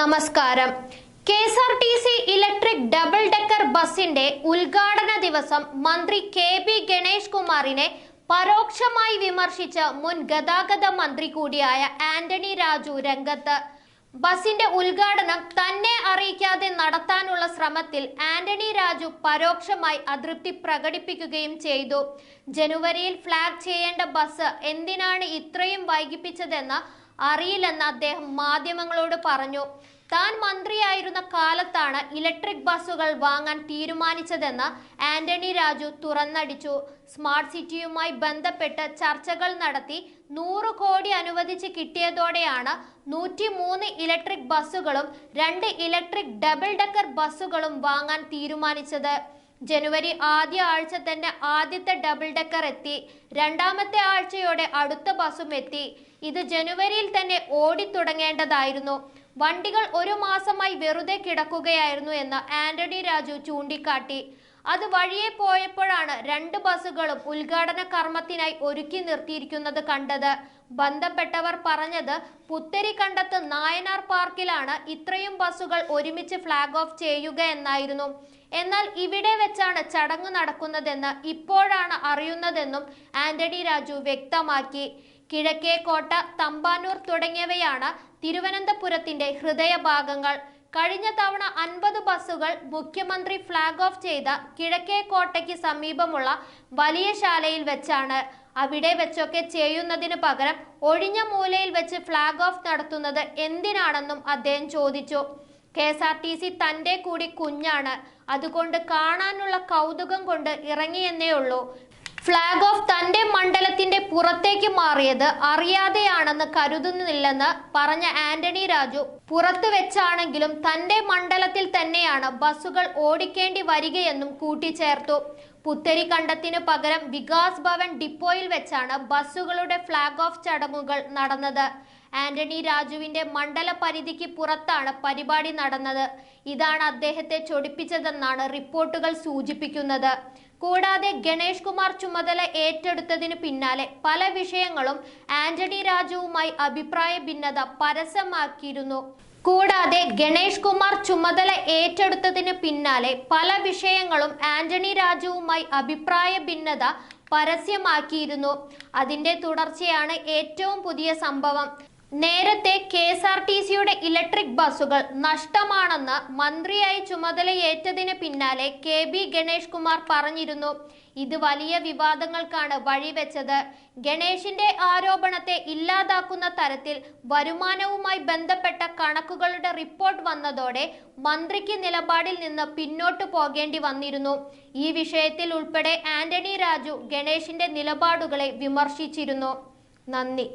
നമസ്കാരം. K S R T C electric double decker ബസിന്റെ ഉദ്ഘാടന ദിവസം മന്ത്രി കെ ബി ഗണേഷ് കുമാറിനെ പരോക്ഷമായി വിമർശിച്ച മുൻ ഗതാഗത മന്ത്രി കൂടിയായ ആന്റണി രാജു രംഗത്ത്. ബസിന്റെ ഉദ്ഘാടനം തന്നെ അറിയിക്കാതെ നടത്താനുള്ള ശ്രമത്തിൽ ആന്റണി രാജു പരോക്ഷമായി അതൃപ്തി പ്രകടിപ്പിക്കുകയും ചെയ്തു. ജനുവരിയിൽ ഫ്ലാഗ് ചെയ്യേണ്ട ബസ് എന്തിനാണ് ഇത്രയും വൈകിപ്പിച്ചതെന്ന് അറിയില്ലെന്ന് അദ്ദേഹം മാധ്യമങ്ങളോട് പറഞ്ഞു. താൻ മന്ത്രിയായിരുന്ന കാലത്താണ് ഇലക്ട്രിക് ബസ്സുകൾ വാങ്ങാൻ തീരുമാനിച്ചതെന്ന് ആന്റണി രാജു തുറന്നടിച്ചു. സ്മാർട്ട് സിറ്റിയുമായി ബന്ധപ്പെട്ട് ചർച്ചകൾ നടത്തി നൂറ് കോടി അനുവദിച്ച് കിട്ടിയതോടെയാണ് നൂറ്റി മൂന്ന് ഇലക്ട്രിക് ബസ്സുകളും രണ്ട് ഇലക്ട്രിക് ഡബിൾ ഡക്കർ ബസ്സുകളും വാങ്ങാൻ തീരുമാനിച്ചത്. ജനുവരി ആദ്യ ആഴ്ച തന്നെ ആദ്യത്തെ ഡബിൾ ഡെക്കർ എത്തി. രണ്ടാമത്തെ ആഴ്ചയോടെ അടുത്ത ബസ്സും എത്തി. ഇത് ജനുവരിയിൽ തന്നെ ഓടിത്തുടങ്ങേണ്ടതായിരുന്നു വണ്ടികൾ ഒരു മാസമായി വെറുതെ കിടക്കുകയായിരുന്നു എന്ന് ആന്റണി രാജു ചൂണ്ടിക്കാട്ടി. അത് വഴിയെ പോയപ്പോഴാണ് രണ്ട് ബസ്സുകളും ഉദ്ഘാടന കർമ്മത്തിനായി ഒരുക്കി നിർത്തിയിരിക്കുന്നത് കണ്ടത്. ബന്ധപ്പെട്ടവർ പറഞ്ഞത് പുത്തരി കണ്ടത്ത് നായനാർ പാർക്കിലാണ് ഇത്രയും ബസ്സുകൾ ഒരുമിച്ച് ഫ്ലാഗ് ഓഫ് ചെയ്യുക എന്നായിരുന്നു. എന്നാൽ ഇവിടെ വെച്ചാണ് ചടങ്ങ് നടക്കുന്നതെന്ന് ഇപ്പോഴാണ് അറിയുന്നതെന്നും ആന്റണി രാജു വ്യക്തമാക്കി. കിഴക്കേക്കോട്ട തമ്പാനൂർ തുടങ്ങിയവയാണ് തിരുവനന്തപുരത്തിന്റെ ഹൃദയഭാഗങ്ങൾ. കഴിഞ്ഞ തവണ അൻപത് ബസ്സുകൾ മുഖ്യമന്ത്രി ഫ്ലാഗ് ഓഫ് ചെയ്ത കിഴക്കേ കോട്ടയ്ക്ക് സമീപമുള്ള വലിയ ശാലയിൽ വെച്ചാണ്. അവിടെ വെച്ചൊക്കെ ചെയ്യുന്നതിന് പകരം ഒഴിഞ്ഞ മൂലയിൽ വെച്ച് ഫ്ലാഗ് ഓഫ് നടത്തുന്നത് എന്തിനാണെന്നും അദ്ദേഹം ചോദിച്ചു. K S R T C തന്റെ കൂടി കുഞ്ഞാണ്. അതുകൊണ്ട് കാണാനുള്ള കൗതുകം കൊണ്ട് ഇറങ്ങിയെന്നേ ഉള്ളൂ ഫ്ലാഗ് ഓഫ് തന്റെ മണ്ഡലത്തിന്റെ പുറത്തേക്ക് മാറിയത് അറിയാതെയാണെന്ന് കരുതുന്നില്ലെന്ന് പറഞ്ഞ ആന്റണി രാജു. പുറത്തു വെച്ചാണെങ്കിലും തന്റെ മണ്ഡലത്തിൽ തന്നെയാണ് ബസ്സുകൾ ഓടിക്കേണ്ടി വരികയെന്നും കൂട്ടിച്ചേർത്തു. പുത്തരി കണ്ടത്തിനു പകരം വികാസ് ഭവൻ ഡിപ്പോയിൽ വെച്ചാണ് ബസ്സുകളുടെ ഫ്ളാഗ് ഓഫ് ചടങ്ങുകൾ നടന്നത്. ആന്റണി രാജുവിന്റെ മണ്ഡല പരിധിക്ക് പുറത്താണ് പരിപാടി നടന്നത്. ഇതാണ് അദ്ദേഹത്തെ ചൊടിപ്പിച്ചതെന്നാണ് റിപ്പോർട്ടുകൾ സൂചിപ്പിക്കുന്നത്. കൂടാതെ ഗണേഷ് കുമാർ ചുമതല ഏറ്റെടുത്തതിന് പിന്നാലെ പല വിഷയങ്ങളും ആന്റണി രാജുവുമായി അഭിപ്രായ ഭിന്നത പരസ്യമാക്കിയിരുന്നു. കൂടാതെ ഗണേഷ് കുമാർ ചുമതല ഏറ്റെടുത്തതിന് പിന്നാലെ പല വിഷയങ്ങളും ആന്റണി രാജുവുമായി അഭിപ്രായ ഭിന്നത പരസ്യമാക്കിയിരുന്നു. അതിന്റെ തുടർച്ചയാണ് ഏറ്റവും പുതിയ സംഭവം. നേരത്തെ കെ എസ് ആർ ടി സിയുടെ ഇലക്ട്രിക് ബസ്സുകൾ നഷ്ടമാണെന്ന് മന്ത്രിയായി ചുമതലയേറ്റതിന് പിന്നാലെ കെ ബി ഗണേഷ് കുമാർ പറഞ്ഞിരുന്നു. ഇത് വലിയ വിവാദങ്ങൾക്കാണ് വഴിവെച്ചത്. ഗണേഷിന്റെ ആരോപണത്തെ ഇല്ലാതാക്കുന്ന തരത്തിൽ വരുമാനവുമായി ബന്ധപ്പെട്ട കണക്കുകളുടെ റിപ്പോർട്ട് വന്നതോടെ മന്ത്രിക്ക് നിലപാടിൽ നിന്ന് പിന്നോട്ട് പോകേണ്ടി വന്നിരുന്നു. ഈ വിഷയത്തിൽ ഉൾപ്പെടെ ആന്റണി രാജു ഗണേഷിന്റെ നിലപാടുകളെ വിമർശിച്ചിരുന്നു. നന്ദി.